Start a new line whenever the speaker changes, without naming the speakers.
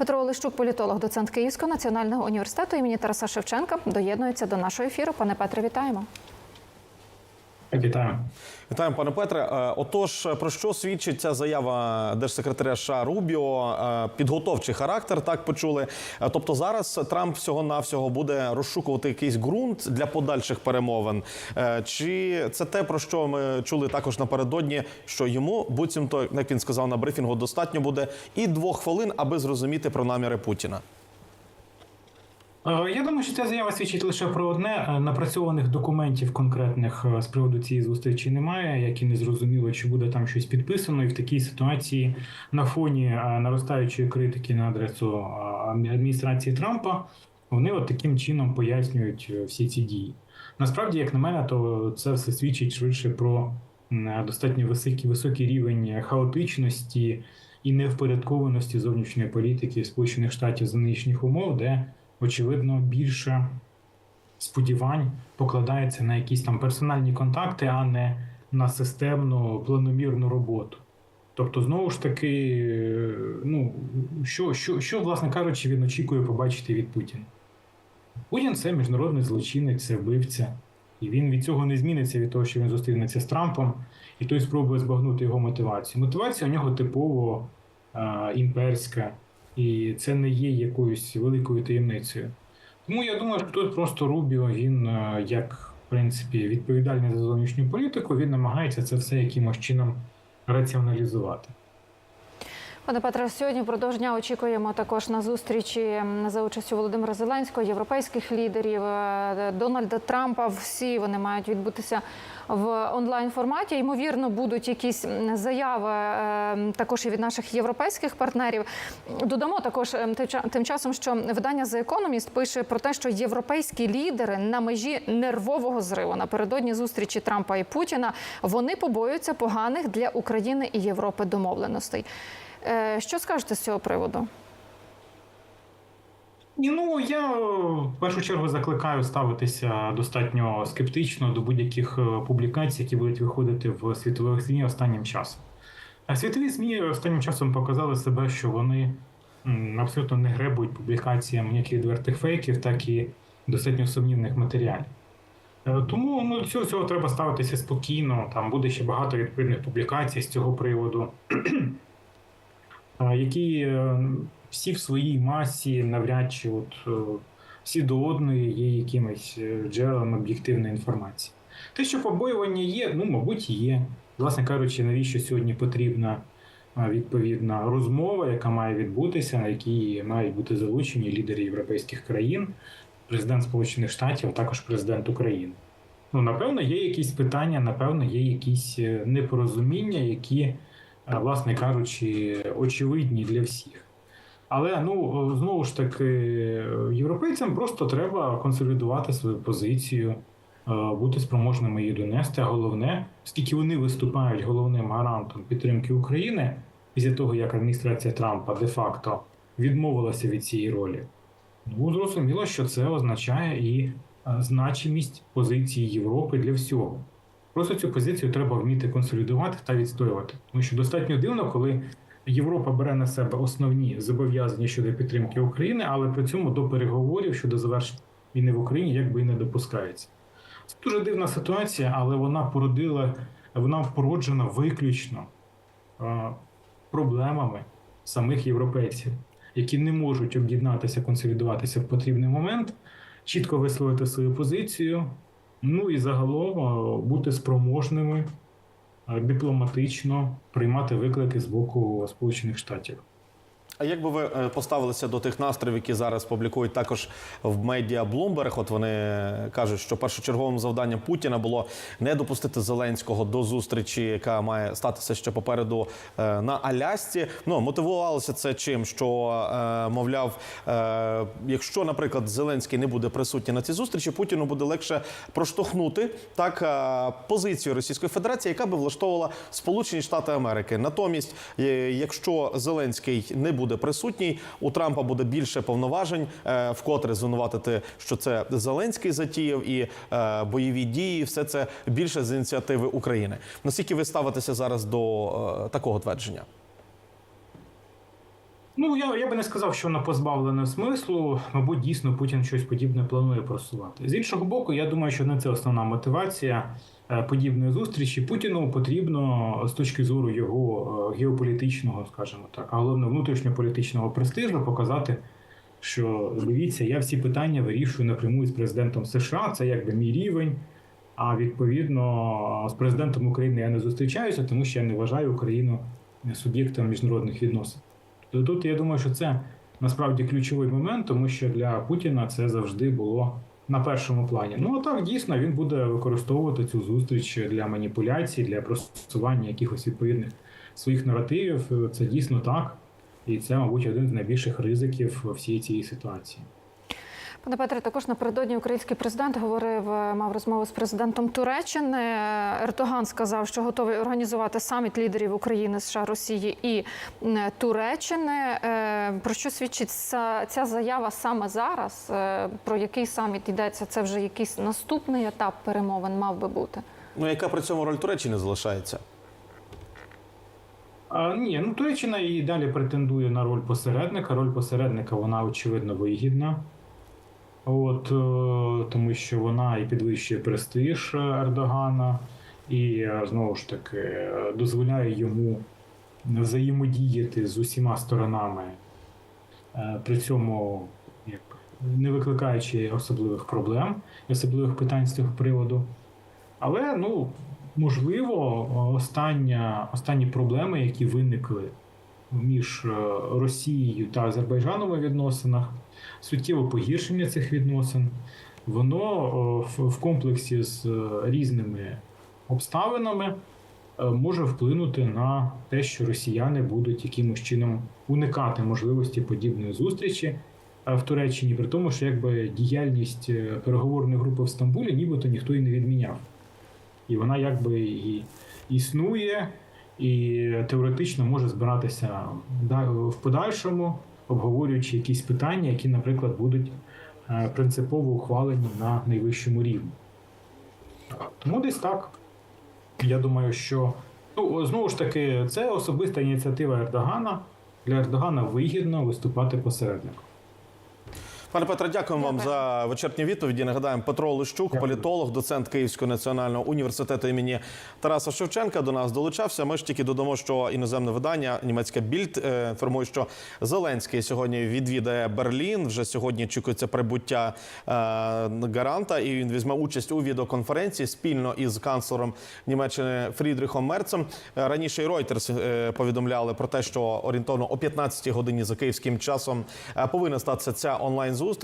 Петро Олещук, політолог, доцент Київського національного університету імені Тараса Шевченка, доєднується до нашого ефіру. Пане Петре, вітаємо.
Вітаю.
Вітаємо, пане Петре. Е, Отож, про що свідчить ця заява держсекретаря США Рубіо? Е, Підготовчий характер, так почули. Е, Тобто зараз Трамп всього навсього буде розшукувати якийсь ґрунт для подальших перемовин. Чи це те, про що ми чули також напередодні, що йому буцімто, як він сказав на брифінгу, достатньо буде і двох хвилин, аби зрозуміти про наміри Путіна?
Е, Я думаю, що ця заява свідчить лише про одне. Е, Напрацьованих документів конкретних е, з приводу цієї зустрічі немає, як і не зрозуміло, чи буде там щось підписано. І в такій ситуації на фоні наростаючої критики на адресу адміністрації Трампа вони от таким чином пояснюють всі ці дії. Насправді, як на мене, то це все свідчить швидше про достатньо високий, високий рівень хаотичності і невпорядкованості зовнішньої політики Сполучених Штатів за нинішніх умов, де очевидно більше сподівань покладається на якісь там персональні контакти, а не на системну планомірну роботу. Тобто, знову ж таки, е, ну що, що, що, власне кажучи, він очікує побачити від Путіна? Путін це міжнародний злочинець, це вбивця, і він від цього не зміниться від того, що він зустрінеться з Трампом, і той спробує збагнути його мотивацію. Мотивація у нього типово е, імперська, і це не є якоюсь великою таємницею. Тому я думаю, що тут просто Рубіо, він е, як в принципі відповідальний за зовнішню політику, він намагається це все якимось чином раціоналізувати.
Пане Петре, сьогодні впродовж дня очікуємо також на зустрічі за участю Володимира Зеленського, європейських лідерів е, Дональда Трампа. Всі вони мають відбутися в онлайн форматі. Ймовірно, будуть якісь заяви е, також і від наших європейських партнерів. Додамо також тим ча- тим часом, що видання The Economist пише про те, що європейські лідери на межі нервового зриву напередодні зустрічі Трампа і Путіна вони побоюються поганих для України і Європи домовленостей. Е, Що скажете з цього приводу?
Ну я е, в першу чергу закликаю ставитися достатньо скептично до будь-яких е, публікацій, які будуть виходити в світових ЗМІ останнім часом. А світові ЗМІ останнім часом показали себе, що вони абсолютно не гребують публікаціям як відвертих фейків, так і достатньо сумнівних матеріалів. Тому ну, цього, цього треба ставитися спокійно. Там буде ще багато відповідних публікацій з цього приводу, які е, всі в своїй масі навряд чи от, е, всі до одної є якимись е, джерелами об'єктивної інформації. Те, що побоювання є, ну, мабуть, є. Власне кажучи, навіщо сьогодні потрібна відповідна розмова, яка має відбутися, на якій мають бути залучені лідери європейських країн, президент Сполучених Штатів, а також президент України. Ну, напевно, є якісь питання, напевно, є якісь непорозуміння, які, власне кажучи, очевидні для всіх. Але ну знову ж таки, європейцям просто треба консолідувати свою позицію, е, бути спроможними її донести. А головне, оскільки вони виступають головним гарантом підтримки України, після того як адміністрація Трампа де-факто відмовилася від цієї ролі, ну зрозуміло, що це означає і е, значимість позиції Європи для всього. Просто цю позицію треба вміти консолідувати та відстоювати. Тому що достатньо дивно, коли Європа бере на себе основні зобов'язання щодо підтримки України, але при цьому до переговорів щодо завершення війни в Україні якби і не допускається. Це дуже дивна ситуація, але вона породила, вона породжена виключно проблемами самих європейців, які не можуть об'єднатися, консолідуватися в потрібний момент, чітко висловити свою позицію, ну і загалом е, бути спроможними е, дипломатично приймати виклики з боку Сполучених Штатів.
А як би ви е, поставилися до тих настроїв, які зараз публікують також в медіа Bloomberg? От вони кажуть, що першочерговим завданням Путіна було не допустити Зеленського до зустрічі, яка має статися ще попереду е, на Алясці. Ну мотивувалося це чим, що е, мовляв, якщо, наприклад, Зеленський не буде присутній на цій зустрічі, Путіну буде легше проштовхнути так позицію Російської Федерації, яка би влаштовувала Сполучені Штати Америки. Натомість, якщо Зеленський не буде присутній, у Трампа буде більше повноважень, е, вкотре звинуватити, що це Зеленський затіяв і е, бойові дії, все це більше з ініціативи України. Наскільки ви ставитеся зараз до е, такого твердження?
Ну, я, я би не сказав, що вона позбавлена смислу. Мабуть, дійсно Путін щось подібне планує просувати. З іншого боку, я думаю, що не це основна мотивація е, подібної зустрічі. Путіну потрібно з точки зору його е, геополітичного, скажімо так, а головне внутрішньополітичного престижу показати, що дивіться, я всі питання вирішую напряму з президентом США. Це якби мій рівень. А відповідно з президентом України я не зустрічаюся, тому що я не вважаю Україну суб'єктом міжнародних відносин. То Тут я думаю, що це насправді ключовий момент, тому що для Путіна це завжди було на першому плані. Ну а так дійсно він буде використовувати цю зустріч для маніпуляцій, для просування якихось відповідних своїх наративів. Це дійсно так, і це, мабуть, один з найбільших ризиків всієї цієї ситуації.
Пане Петре, також напередодні український президент говорив, е, мав розмову з президентом Туреччини. Ердоган сказав, що готовий організувати саміт лідерів України, США, Росії і Туреччини. Е, Про що свідчить ця- заява саме зараз? Е, Про який саміт йдеться? Це вже якийсь наступний етап перемовин мав би бути.
Ну яка при цьому роль Туреччини залишається?
А, ні, ну Туреччина і далі претендує на роль посередника. Роль посередника вона очевидно вигідна. От, е, тому що вона і підвищує престиж Ердогана, і е, знову ж таки е, дозволяє йому взаємодіяти з усіма сторонами, при цьому як, не викликаючи особливих проблем, особливих питань з цього приводу. Але ну, можливо, остання, останні проблеми, які виникли між е, Росією та Азербайджаном у відносинах, суттєве погіршення цих відносин, воно в- комплексі з е, різними обставинами е, може вплинути на те, що росіяни будуть якимось чином уникати можливості подібної зустрічі в Туреччині, при тому, що якби діяльність переговорної групи в Стамбулі нібито ніхто і не відміняв. І вона якби і існує, і теоретично може збиратися в подальшому, обговорюючи якісь питання, які, наприклад, будуть е, принципово ухвалені на найвищому рівні. Тому десь так. Я думаю, що ну, знову ж таки, це особиста ініціатива Ердогана. Для Ердогана вигідно виступати посередником.
Пане Петре, дякуємо вам за вичерпні відповіді. Нагадаємо, Петро Лищук,
Дякую.
політолог, доцент Київського національного університету імені Тараса Шевченка до нас долучався. Ми ж тільки додамо, що іноземне видання німецьке Більд е, інформує, що Зеленський сьогодні відвідає Берлін. Вже сьогодні очікується прибуття е, гаранта, і він візьме участь у відеоконференції спільно із канцлером Німеччини Фрідрихом Мерцем. Е, Раніше і Reuters повідомляли про те, що орієнтовно о 15 годині за київським часом повинна статися ця онлайн зустріч.